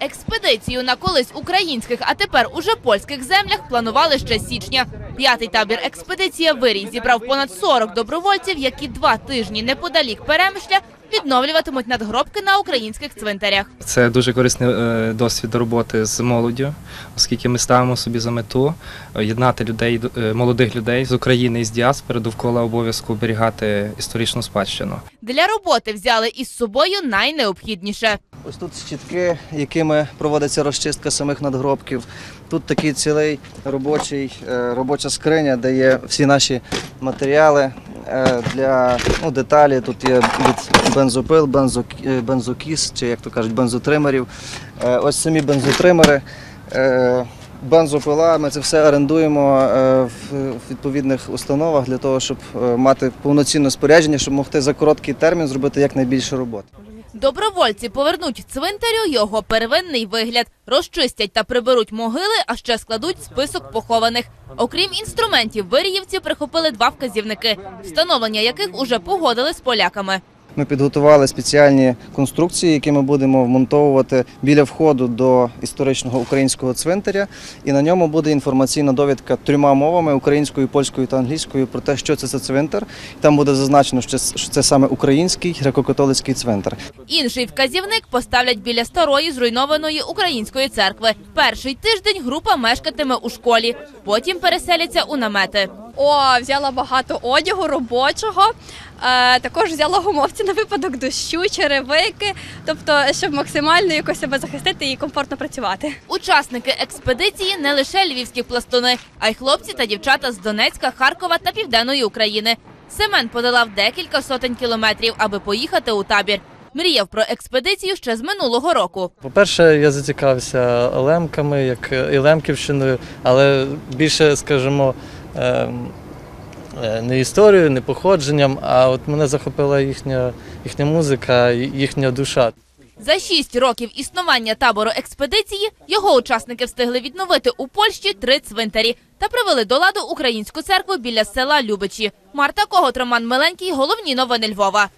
Експедицію на колись українських, а тепер уже польських землях планували ще з січня. П'ятий табір експедиція Вирій зібрав понад 40 добровольців, які два тижні неподалік перемишля відновлюватимуть надгробки на українських цвинтарях. Це дуже корисний е, досвід роботи з молоддю, оскільки ми ставимо собі за мету е, єднати людей, е, молодих людей з України і з діаспори довкола обов'язку оберігати історичну спадщину. Для роботи взяли із собою найнеобхідніше. Ось тут щітки, якими проводиться розчистка самих надгробків. Тут такий цілий робочий, е, робоча скриня, де є всі наші матеріали е, для ну, деталі. Тут є від бензопил, е, бензокіс, чи як то кажуть, бензотримерів. Ось самі бензотримери. Бензопила, ми це все орендуємо в відповідних установах для того, щоб мати повноцінне спорядження, щоб могти за короткий термін зробити якнайбільше роботи. Добровольці повернуть цвинтарю його первинний вигляд, розчистять та приберуть могили, а ще складуть список похованих. Окрім інструментів, виріївці прихопили два вказівники, встановлення яких уже погодили з поляками. Ми підготували спеціальні конструкції, які ми будемо вмонтовувати біля входу до історичного українського цвинтаря. І на ньому буде інформаційна довідка трьома мовами українською, польською та англійською про те, що це за цвинтар. Там буде зазначено, що це- саме український греко-католицький цвинтар. Інший вказівник поставлять біля старої зруйнованої української церкви. Перший тиждень група мешкатиме у школі, потім переселяться у намети. О, взяла багато одягу робочого. Е, також взяла гумовці на випадок дощу, черевики, тобто, щоб максимально якось себе захистити і комфортно працювати. Учасники експедиції не лише львівські пластуни, а й хлопці та дівчата з Донецька, Харкова та Південної України. Семен подолав декілька сотень кілометрів, аби поїхати у табір. Мріяв про експедицію ще з минулого року. По-перше, я зацікавився лемками, як і Лемківщиною, але більше, скажімо, не історією, не походженням, а от мене захопила їхня, їхня музика, їхня душа. За шість років існування табору експедиції його учасники встигли відновити у Польщі три цвинтарі та привели до ладу українську церкву біля села Любичі. Марта Когот, Роман Миленький. Головні новини Львова.